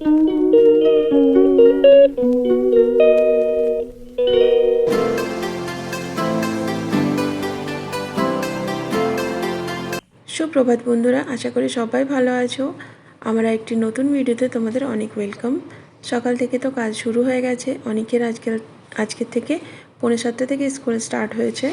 সুপ্রভাত বন্ধুরা, আশা করি সবাই ভালো আছো। আমরা একটি নতুন ভিডিওতে তোমাদের অনেক ওয়েলকাম সকাল থেকে তো কাজ শুরু হয়ে গেছে। অনেকের আজকের আজকের থেকে পৌনে সাতটা থেকে স্কুল স্টার্ট হয়েছে।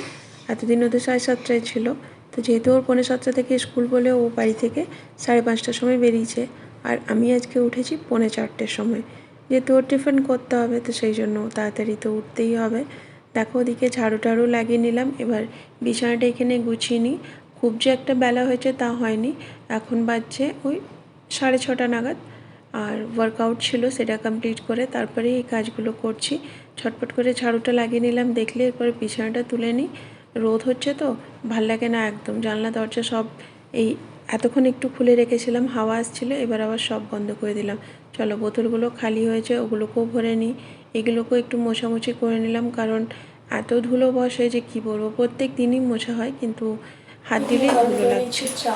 এতদিন ওদের সাড়ে সাতটায় ছিল। তো যেহেতু ওর পৌনে সাতটা থেকে স্কুল বলে ও বাড়ি থেকে সাড়ে পাঁচটার সময় বেরিয়েছে আর আমি আজকে উঠেছি পৌনে চারটের সময়। যেহেতু ওর টিফিন করতে হবে, তো সেই জন্য তাড়াতাড়ি তো উঠতেই হবে। দেখো ওদিকে ঝাড়ু টাড়ু লাগিয়ে নিলাম। এবার বিছানাটা এখানে গুছিয়ে নিই। খুব যে একটা বেলা হয়েছে তা হয়নি। এখন বাজছে ওই সাড়ে ছটা নাগাদ। আর ওয়ার্কআউট ছিল সেটা কমপ্লিট করে তারপরে এই কাজগুলো করছি। ছটপট করে ঝাড়ুটা লাগিয়ে নিলাম। দেখলে এরপরে বিছানাটা তুলে নিই। রোদ হচ্ছে তো, ভালো লাগে না একদম। জানলা, দরজা সব এই এতক্ষণ একটু খুলে রেখেছিলাম হাওয়া আসছিল এবার আবার সব বন্ধ করে দিলাম। চলো বোতলগুলো খালি হয়েছে ওগুলোকেও ভরে নিই। এগুলোকেও একটু মোছামুছি করে নিলাম কারণ এত ধুলো বসে যে কি বলব প্রত্যেক দিনই মোছা হয় কিন্তু হাত দিলেই ধুলো লাগছে। চা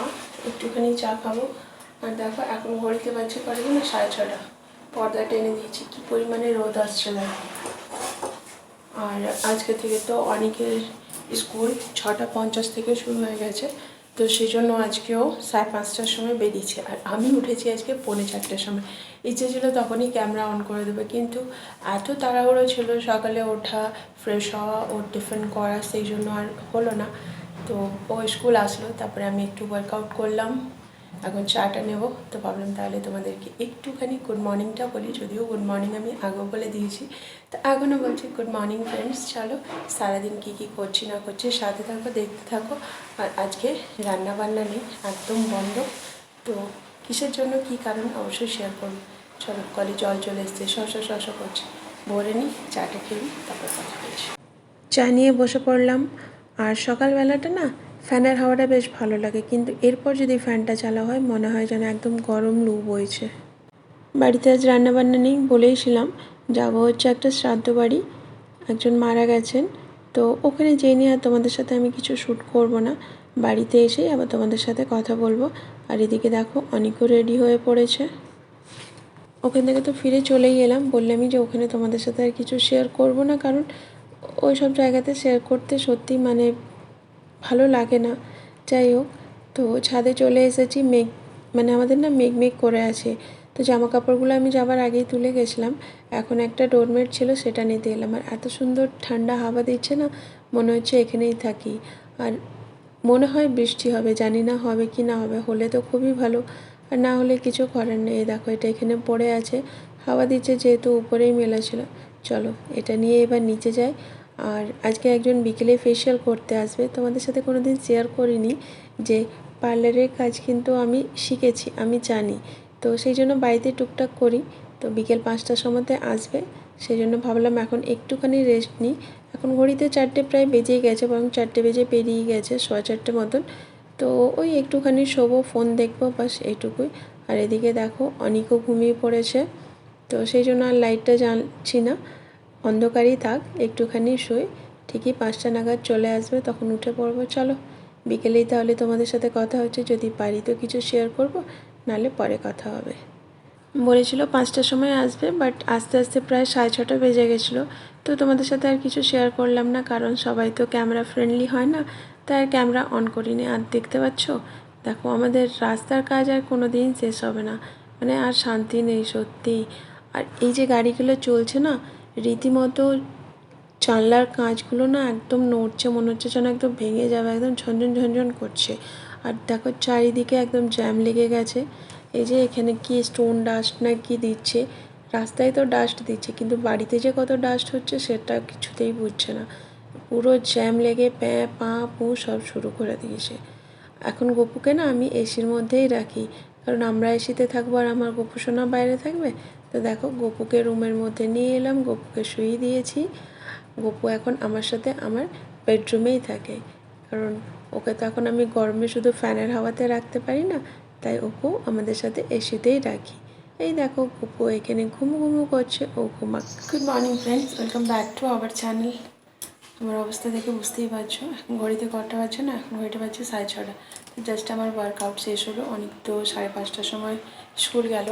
একটুখানি চা খাব। আর দেখো এখন ঘড়িতে বাজছে পারবে না সাড়ে ছটা পর্দা টেনে দিয়েছি কি পরিমাণে রোদ আসছে দেখো। আর আজকে থেকে তো অনেকের স্কুল ছটা পঞ্চাশ থেকে শুরু হয়ে গেছে। তো সেই জন্য আজকেও সাড়ে পাঁচটার সময় বেরিয়েছে। আর আমি উঠেছি আজকে পৌনে চারটার সময়। ইচ্ছে ছিল তখনই ক্যামেরা অন করে দেবে, কিন্তু এত তাড়াহুড়ো ছিল সকালে ওঠা ফ্রেশ হওয়া, ওর টিফিন করা, সেই জন্য আর হলো না। তো ও স্কুল আসলো, তারপরে আমি একটু ওয়ার্কআউট করলাম। এখন চাটা নেব। তো ভাবলাম তাহলে তোমাদেরকে একটুখানি গুড মর্নিংটা বলি, যদিও গুড মর্নিং আমি আগেও বলে দিয়েছি। তো এখনও বলছি গুড মর্নিং ফ্রেন্ডস চলো সারাদিন কী কী করছি না করছি সাথে থাকো, দেখতে থাকো। আর আজকে রান্না বান্না নেই, একদম বন্ধ। তো কিসের জন্য কী কারণ অবশ্যই শেয়ার করব চলো কলে জল চলে এসছে শস শস করছে। ভরে নিই, চাটা খেয়ে তারপর কথা বলছি। চা নিয়ে বসে পড়লাম। আর সকালবেলাটা না ফ্যানের হাওয়াটা বেশ ভালো লাগে, কিন্তু এরপর যদি ফ্যানটা চালা হয়, মনে হয় যেন একদম গরম লু বইছে। বাড়িতে আজ রান্নাবান্না নেই বলেইছিলাম যাব হচ্ছে একটা শ্রাদ্ধ বাড়ি, একজন মারা গেছেন। তো ওখানে যেয়ে নিয়ে আর তোমাদের সাথে আমি কিছু শ্যুট করব না। বাড়িতে এসেই আবার তোমাদের সাথে কথা বলব। আর এদিকে দেখো, অনেকও রেডি হয়ে পড়েছে। ওখান থেকে তো ফিরে চলেই এলাম। বললামই যে ওখানে তোমাদের সাথে আর কিছু শেয়ার করব না, কারণ ওই সব জায়গাতে শেয়ার করতে সত্যি মানে ভালো লাগে না। যাই হোক তো ছাদে চলে এসেছি, মেঘ মানে আমাদের না মেঘ মেঘ করে আছে। তো জামা কাপড়গুলো আমি যাবার আগেই তুলে গেছিলাম। এখন একটা ডোরমেট ছিল, সেটা নিতে এলাম। আর এত সুন্দর ঠান্ডা হাওয়া দিচ্ছে না, মনে হচ্ছে এখানেই থাকি। আর মনে হয় বৃষ্টি হবে, জানি না হবে কি না হবে, হলে তো খুবই ভালো। আর না হলে কিছু করার নেই। দেখো, এটা এখানে পড়ে আছে। হাওয়া দিচ্ছে যেহেতু উপরেই মেলা ছিল। চলো, এটা নিয়ে এবার নিচে যাই। আর আজকে একজন বিকেলে ফেশিয়াল করতে আসবে। তোমাদের সাথে কোনো দিন শেয়ার করিনি যে পার্লারের কাজ কিন্তু আমি শিখেছি, আমি জানি। তো সেই জন্য বাড়িতে টুকটাক করি। তো বিকেল পাঁচটার সময়তে আসবে। সেই জন্য ভাবলাম এখন একটুখানি রেস্ট নিই। এখন ঘড়িতে চারটে প্রায় বেজেই গেছে, বরং চারটে বেজে পেরিয়ে গেছে, সোয়া চারটে মতন। তো ওই একটুখানি শোবো ফোন দেখব বাস এইটুকুই আর এদিকে দেখো, অনেকও ঘুমিয়ে পড়েছে। তো সেই জন্য আর লাইটটা জ্বালছি না। অন্ধকারই থাক, একটুখানি শুই ঠিকই পাঁচটা নাগাদ চলে আসবে, তখন উঠে পড়ব। চলো, বিকেলেই তাহলে তোমাদের সাথে কথা হচ্ছে, যদি পারি তো কিছু শেয়ার করব, নাহলে পরে কথা হবে। বলেছিল পাঁচটার সময় আসবে বাট আস্তে আস্তে প্রায় সাড়ে ছটা বেজে গেছিল। তো তোমাদের সাথে আর কিছু শেয়ার করলাম না, কারণ সবাই তো ক্যামেরা ফ্রেন্ডলি হয় না, তাই আর ক্যামেরা অন করিনি। আর দেখতে পাচ্ছ? দেখো, আমাদের রাস্তার কাজ আর কোনো দিন শেষ হবে না। মানে আর শান্তি নেই সত্যি আর এই যে গাড়িগুলো চলছে না রীতিমতো জানলার কাঁচগুলো না একদম নড়ছে, মনে হচ্ছে যেন একদম ভেঙে যাবে, একদম ঝনঝন ঝনঝন করছে। আর দেখো চারিদিকে একদম জ্যাম লেগে গেছে। এই যে এখানে কি স্টোন ডাস্ট না কি দিচ্ছে, রাস্তায় তো ডাস্ট দিচ্ছে, কিন্তু বাড়িতে যে কত ডাস্ট হচ্ছে সেটা কিছুতেই বুঝছে না। পুরো জ্যাম লেগে প্যাঁ পা, পু সব শুরু করে দিয়েছে। এখন গপুকে না আমি এসির মধ্যেই রাখি, কারণ আমরা এসিতে থাকব আর আমার গপু সোনা বাইরে থাকবে তো দেখো, গপুকে রুমের মধ্যে নিয়ে এলাম, গপুকে শুয়ে দিয়েছি। গপু এখন আমার সাথে আমার বেডরুমেই থাকে। কারণ ওকে তো এখন আমি গরমে শুধু ফ্যানের হাওয়াতে রাখতে পারি না, তাই ওকেও আমাদের সাথে এসিতেই রাখি। এই দেখো, গপু এখানে ঘুমু ঘুমু করছে, ও ঘুমা good morning friends welcome back to our channel আমার অবস্থা দেখে বুঝতেই পারছ। এখন ঘড়িতে কটা বাজছে না? এখন ঘড়িটা বাজছে সাড়ে ছটা। জাস্ট আমার ওয়ার্কআউট শেষ হলো। অনেক তো সাড়ে পাঁচটার সময় স্কুল গেল।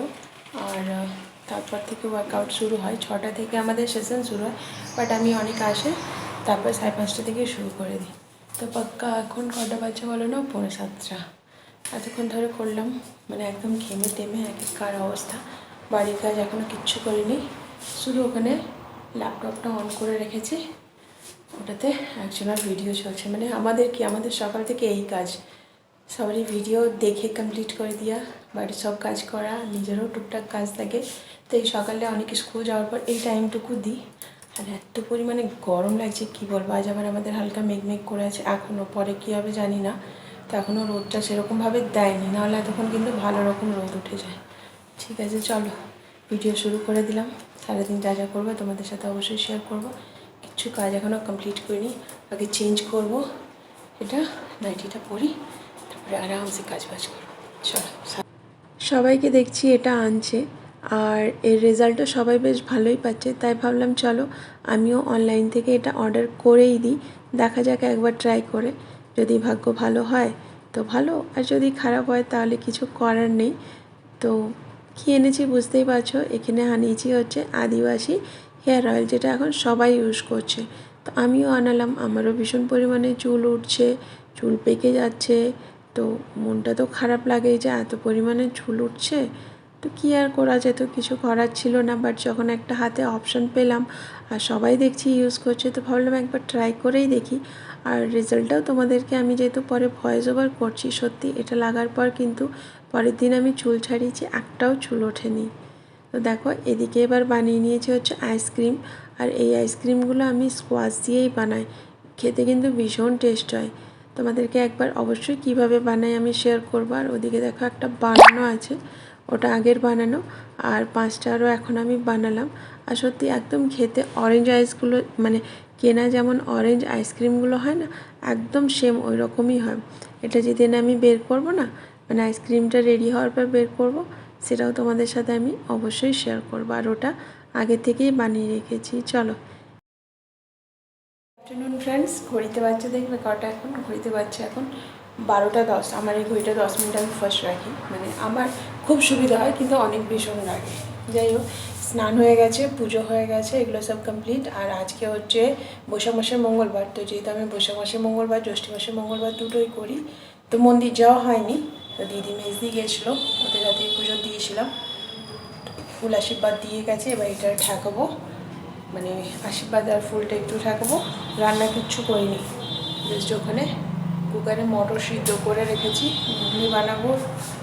আর তারপর থেকে ওয়ার্কআউট শুরু হয়। ছটা থেকে আমাদের সেশন শুরু হয়। বাট আমি অনেক আসে। তারপর সাড়ে পাঁচটা থেকে শুরু করে দিই। তো পাক্কা এখন কটা বাজে বলো না? পৌনে সাতটা। এতক্ষণ ধরে করলাম। মানে একদম ঘেমে টেমে এক কার অবস্থা। বাড়ির কাজ এখনও কিচ্ছু করিনি। শুধু ওখানে ল্যাপটপটা অন করে রেখেছি। ওটাতে একজনের ভিডিও চলছে। মানে আমাদের কি? আমাদের সকাল থেকে এই কাজ। সবারই ভিডিও দেখে কমপ্লিট করে দেওয়া বাড়ির সব কাজ করা, নিজেরও টুকটাক কাজ থাকে। তো এই সকালে অনেক স্কুল যাওয়ার পর এই টাইমটুকু দিই। আর এত পরিমাণে গরম লাগছে, কী বলব? আজ আবার আমাদের হালকা মেঘমেঘ করে আছে, এখনও, পরে কী হবে জানি না। তো এখনও রোদটা সেরকমভাবে দেয়নি, নাহলে এতক্ষণ কিন্তু ভালো রকম রোদ উঠে যায়। ঠিক আছে, চলো ভিডিও শুরু করে দিলাম। সারাদিন যা যা করব তোমাদের সাথে অবশ্যই শেয়ার করব। কিছু কাজ এখনও কমপ্লিট করিনি, আগে চেঞ্জ করব। এটা নাইটিটা পরি তারপরে আরামসে কাজ বাজ করব। চলো সবাইকে দেখছি, এটা আনছে। আর এর রেজাল্টও সবাই বেশ ভালোই পাচ্ছে। তাই ভাবলাম, চলো আমিও অনলাইন থেকে এটা অর্ডার করেই দিই। দেখা যাক, একবার ট্রাই করে। যদি ভাগ্য ভালো হয়, তো ভালো। আর যদি খারাপ হয়, তাহলে কিছু করার নেই। তো কী এনেছি বুঝতেই পারছ? এখানে আনিয়েছি হচ্ছে আদিবাসী হেয়ার অয়েল যেটা এখন সবাই ইউজ করছে। তো আমিও আনালাম। আমারও ভীষণ পরিমাণে চুল উঠছে, চুল পেকে যাচ্ছে। তো মনটা তো খারাপ লাগে যে এত পরিমাণে চুল উঠছে। তো কী আর করা যেত? কিছু করার ছিল না বাট যখন একটা হাতে অপশন পেলাম আর সবাই দেখছি ইউজ করছে, তো ভাবলাম একবার ট্রাই করেই দেখি। আর রেজাল্টটাও তোমাদেরকে আমি যেহেতু পরে ভয়েস ওভার করছি, সত্যি এটা লাগার পর কিন্তু পরের দিন আমি চুল ছাড়িয়েছি, একটাও চুল ওঠেনি। তো দেখো, এদিকে এবার বানিয়ে নিয়েছি হচ্ছে আইসক্রিম আর এই আইসক্রিমগুলো আমি স্কোয়াশ দিয়েই বানাই। খেতে কিন্তু ভীষণ টেস্ট হয়। তোমাদেরকে একবার অবশ্যই কীভাবে বানাই আমি শেয়ার করব। আর ওদিকে দেখো একটা বানানো আছে, ওটা আগের বানানো, আর পাঁচটা আরও এখন আমি বানালাম। আর সত্যি একদম খেতে অরেঞ্জ আইসগুলো মানে কেনা যেমন অরেঞ্জ আইসক্রিমগুলো হয় না, একদম সেম ওই রকমই হয়। এটা যেদিন আমি বের করব না মানে আইসক্রিমটা রেডি হওয়ার পর বের করব, সেটাও তোমাদের সাথে আমি অবশ্যই শেয়ার করব। আর ওটা আগে থেকেই বানিয়ে রেখেছি। চলো আফটারনুন ফ্রেন্ডস ঘড়িতে বাচ্চা দেখবে কটা এখন? ঘড়িতে বাচ্চা এখন বারোটা দশ। আমার এই ঘড়িটা দশ মিনিট আমি ফার্স্ট রাখি। মানে আমার খুব সুবিধা হয়, কিন্তু অনেক ভীষণ লাগে। যাই হোক, স্নান হয়ে গেছে, পুজো হয়ে গেছে, এগুলো সব কমপ্লিট আর আজকে হচ্ছে বৈশাখ মাসের মঙ্গলবার। তো যেহেতু আমি বৈশাখ মাসের মঙ্গলবার, জ্যৈষ্ঠ মাসের মঙ্গলবার দুটোই করি। তো মন্দির যাওয়া হয়নি। তো দিদি মেজদি গেছিল, ওদের রাতে পুজো দিয়েছিলাম। ফুল আশীর্বাদ দিয়ে গেছে, এবার এটা ঠাকাবো। মানে আশীর্বাদ আর ফুলটা একটু ঠাকাবো। রান্না কিচ্ছু করিনি। জাস্ট ওখানে কুকারে মটর সিদ্ধ করে রেখেছি। ঘুগনি বানাবো,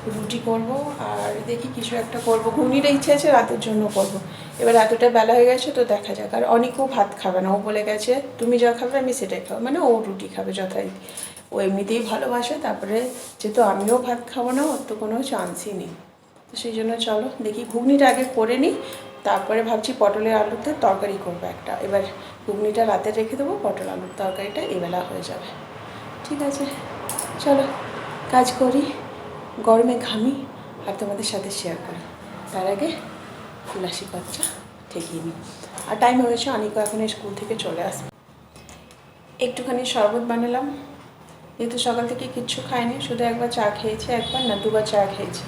রুটি করব, আর দেখি কিছু একটা করব। ঘুগনিটা ইচ্ছে আছে রাতের জন্য করব। এবার এতটা বেলা হয়ে গেছে তো দেখা যাক। আর অনেকও ভাত খাবে না। ও বলে গেছে, তুমি যা খাবে আমি সেটাই খাব। মানে ও রুটি খাবে যথারীতি। ও এমনিতেই ভালোবাসে, তারপরে যেহেতু আমিও ভাত খাব না, ওর তো কোনো চান্সই নেই। সেই জন্য চলো, দেখি ঘুগনিটা আগে করে নিই, তারপরে ভাবছি পটলের আলুতে তরকারি করব একটা। এবার ঘুগনিটা রাতে রেখে দেবো, পটল আলুর তরকারিটা এবেলা হয়ে যাবে। ঠিক আছে, চলো, কাজ করি, গরমে ঘামি, আর তোমাদের সাথে শেয়ার করি। তার আগে ফুলাসি বাচ্চা ঠেকিয়ে নিই। আর টাইম হয়েছে অনেকও এখন স্কুল থেকে চলে আসবে। একটুখানি শরবত বানালাম, যেহেতু সকাল থেকে কিচ্ছু খাইনি, শুধু একবার চা খেয়েছি, একবার না দুবার চা খেয়েছি।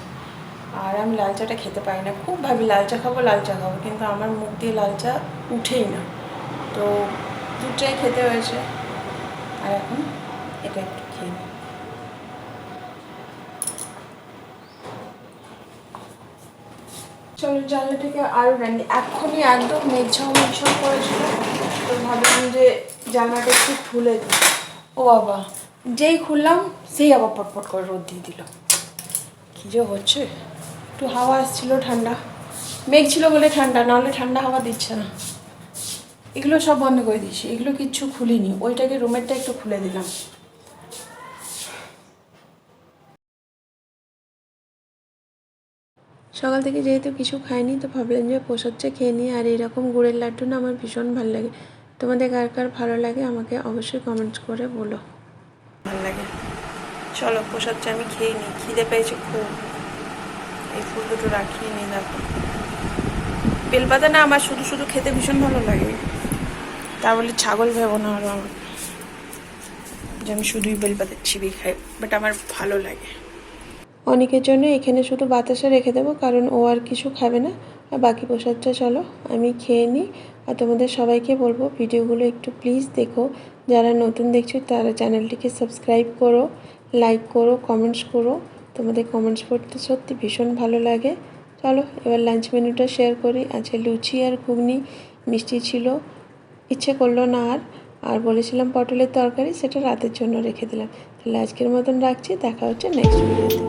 আর আমি লাল চাটা খেতে পারি না। খুব ভাবি লাল চা খাব, লাল চা খাব, কিন্তু আমার মুখ দিয়ে লাল চা উঠেই না। তো দুধ চাই খেতে হয়েছে। আর এখন এটা একটু খেয়ে নিই। চলো জানলা থেকে আরও রান্নি এখনই একদম মেঘঝাও মেঘঝাও করেছিল। তো ভাবলাম যে জানলাটা একটু খুলে দিই। ও বাবা, যেই খুললাম সেই আবার পটপট করে রোদ দিয়ে দিল। কী যে হচ্ছে। একটু হাওয়া আসছিল, ঠান্ডা। মেঘ ছিল বলে ঠান্ডা, নাহলে ঠান্ডা হাওয়া দিচ্ছে না। এগুলো সব বন্ধ করে দিয়েছি, এগুলো কিচ্ছু খুলিনি। ওইটাকে রুমেরটা একটু খুলে দিলাম। সকাল থেকে যেহেতু কিছু খাইনি, তো ভাবলাম যে প্রসাদটা খেয়ে নিই। আর এরকম গুড়ের লাড্ডু না আমার ভীষণ ভালো লাগে। তোমাদের কার কার ভালো লাগে আমাকে অবশ্যই কমেন্টস করে বলো। ভালো লাগে। চলো প্রসাদটা আমি খেয়ে নিই। খিদে পেয়েছে খুব। এই ফুল দুটো রাখিয়ে নিই, দেখো। বেলপাতা না আমার শুধু শুধু খেতে ভীষণ ভালো লাগে। তা বলে ছাগল ভেবো না আরও আমার। যে আমি শুধুই বেলপাতা চিবিয়ে খাই বাট আমার ভালো লাগে। অনেকের জন্য এখানে শুধু বাতাসা রেখে দেবো, কারণ ও আর কিছু খাবে না। আর বাকি প্রসাদটা চলো, আমি খেয়ে নিই। আর তোমাদের সবাইকে বলব, ভিডিওগুলো একটু প্লিজ দেখো। যারা নতুন দেখছ, তারা চ্যানেলটিকে সাবস্ক্রাইব করো লাইক করো কমেন্টস করো। তোমাদের কমেন্টস পড়তে সত্যি ভীষণ ভালো লাগে। চলো, এবার লাঞ্চ মেনুটা শেয়ার করি। আছে লুচি আর ঘুগনি মিষ্টি ছিল। ইচ্ছে করল না আর। আর বলেছিলাম পটলের তরকারি, সেটা রাতের জন্য রেখে দিলাম। তাহলে আজকের মতন রাখছি। দেখা হচ্ছে নেক্সট ভিডিওতে